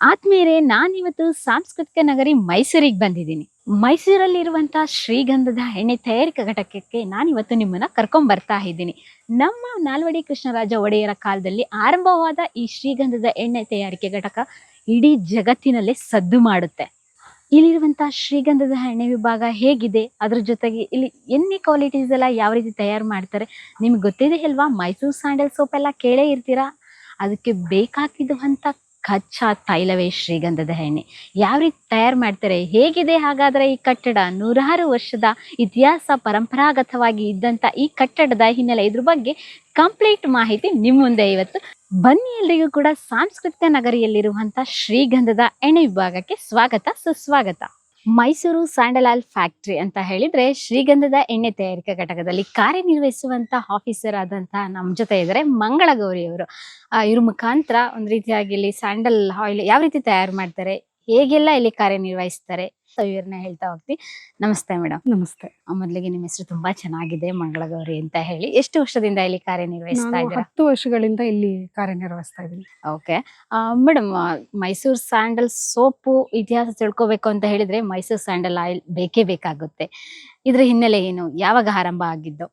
ಆತ್ಮೀಯರೇ ನಾನಿವತ್ತು ಸಾಂಸ್ಕೃತಿಕ ನಗರಿ ಮೈಸೂರಿಗೆ ಬಂದಿದ್ದೀನಿ. ಮೈಸೂರಲ್ಲಿರುವಂತಹ ಶ್ರೀಗಂಧದ ಎಣ್ಣೆ ತಯಾರಿಕಾ ಘಟಕಕ್ಕೆ ನಾನಿವತ್ತು ನಿಮ್ಮನ್ನ ಕರ್ಕೊಂಡ್ ಬರ್ತಾ ಇದ್ದೀನಿ. ನಮ್ಮ ನಾಲ್ವಡಿ ಕೃಷ್ಣರಾಜ ಒಡೆಯರ ಕಾಲದಲ್ಲಿ ಆರಂಭವಾದ ಈ ಶ್ರೀಗಂಧದ ಎಣ್ಣೆ ತಯಾರಿಕೆ ಘಟಕ ಇಡೀ ಜಗತ್ತಿನಲ್ಲೇ ಸದ್ದು ಮಾಡುತ್ತೆ. ಇಲ್ಲಿರುವಂತಹ ಶ್ರೀಗಂಧದ ಎಣ್ಣೆ ವಿಭಾಗ ಹೇಗಿದೆ? ಅದ್ರ ಜೊತೆಗೆ ಇಲ್ಲಿ ಎಣ್ಣೆ ಕ್ವಾಲಿಟೀಸ್ ಎಲ್ಲ ಯಾವ ರೀತಿ ತಯಾರು ಮಾಡ್ತಾರೆ? ನಿಮ್ಗೆ ಗೊತ್ತಿದೆ ಅಲ್ವಾ? ಮೈಸೂರು ಸ್ಯಾಂಡಲ್ ಸೋಪ್ ಎಲ್ಲ ಕೇಳೇ ಇರ್ತೀರಾ? ಅದಕ್ಕೆ ಬೇಕಾಗಿರುವಂಥ ಕಚ್ಚಾ ತೈಲವೇ ಶ್ರೀಗಂಧದ ಎಣ್ಣೆ ಯಾವ ರೀತಿ ತಯಾರು ಮಾಡ್ತಾರೆ, ಹೇಗಿದೆ, ಹಾಗಾದ್ರೆ ಈ ಕಟ್ಟಡ? ನೂರಾರು ವರ್ಷದ ಇತಿಹಾಸ ಪರಂಪರಾಗತವಾಗಿ ಇದ್ದಂತ ಈ ಕಟ್ಟಡದ ಹಿನ್ನೆಲೆ ಇದ್ರ ಬಗ್ಗೆ ಕಂಪ್ಲೀಟ್ ಮಾಹಿತಿ ನಿಮ್ಮ ಮುಂದೆ ಇವತ್ತು. ಬನ್ನಿ ಎಲ್ರಿಗೂ ಕೂಡ ಸಾಂಸ್ಕೃತಿಕ ನಗರಿಯಲ್ಲಿರುವಂಥ ಶ್ರೀಗಂಧದ ಎಣ್ಣೆ ವಿಭಾಗಕ್ಕೆ ಸ್ವಾಗತ, ಸುಸ್ವಾಗತ. ಮೈಸೂರು ಸ್ಯಾಂಡಲ್ ಆಲ್ ಫ್ಯಾಕ್ಟ್ರಿ ಅಂತ ಹೇಳಿದ್ರೆ ಶ್ರೀಗಂಧದ ಎಣ್ಣೆ ತಯಾರಿಕಾ ಘಟಕದಲ್ಲಿ ಕಾರ್ಯನಿರ್ವಹಿಸುವಂತ ಆಫೀಸರ್ ಆದಂತಹ ನಮ್ಮ ಜೊತೆ ಇದ್ದಾರೆ ಮಂಗಳ ಗೌರಿ ಅವರು ಇವ್ರ ಮುಖಾಂತರ ಒಂದ್ ರೀತಿಯಾಗಿ ಇಲ್ಲಿ ಸ್ಯಾಂಡಲ್ ಆಯಿಲ್ ಯಾವ ರೀತಿ ತಯಾರು ಮಾಡ್ತಾರೆ, ಹೇಗೆಲ್ಲ ಇಲ್ಲಿ ಕಾರ್ಯನಿರ್ವಹಿಸ್ತಾರೆ ಇವ್ರನ್ನ ಹೇಳ್ತಾ ಹೋಗ್ತಿ. ನಮಸ್ತೆ ಮೇಡಮ್ ನಮಸ್ತೆ. ಮೊದಲಿಗೆ ನಿಮ್ಮ ಹೆಸರು ತುಂಬಾ ಚೆನ್ನಾಗಿದೆ ಮಂಗಳಗೌರಿ ಅಂತ ಹೇಳಿ. ಎಷ್ಟು ವರ್ಷದಿಂದ ಇಲ್ಲಿ ಕಾರ್ಯನಿರ್ವಹಿಸ್ತಾ ನಾನು ಇದ್ದೀರಾ? ಹತ್ತು ವರ್ಷಗಳಿಂದ ಇಲ್ಲಿ ಕಾರ್ಯನಿರ್ವಹಿಸ್ತಾ ಇದ್ದೀನಿ. Okay. Madam Mysore sandal soap ಇತಿಹಾಸ ತಿಳ್ಕೊಬೇಕು ಅಂತ ಹೇಳಿದ್ರೆ ಮೈಸೂರು ಸ್ಯಾಂಡಲ್ ಆಯಿಲ್ ಬೇಕೇ ಬೇಕಾಗುತ್ತೆ. ಇದ್ರ ಹಿನ್ನೆಲೆ ಏನು? ಯಾವಾಗ ಆರಂಭ ಆಗಿದ್ದು?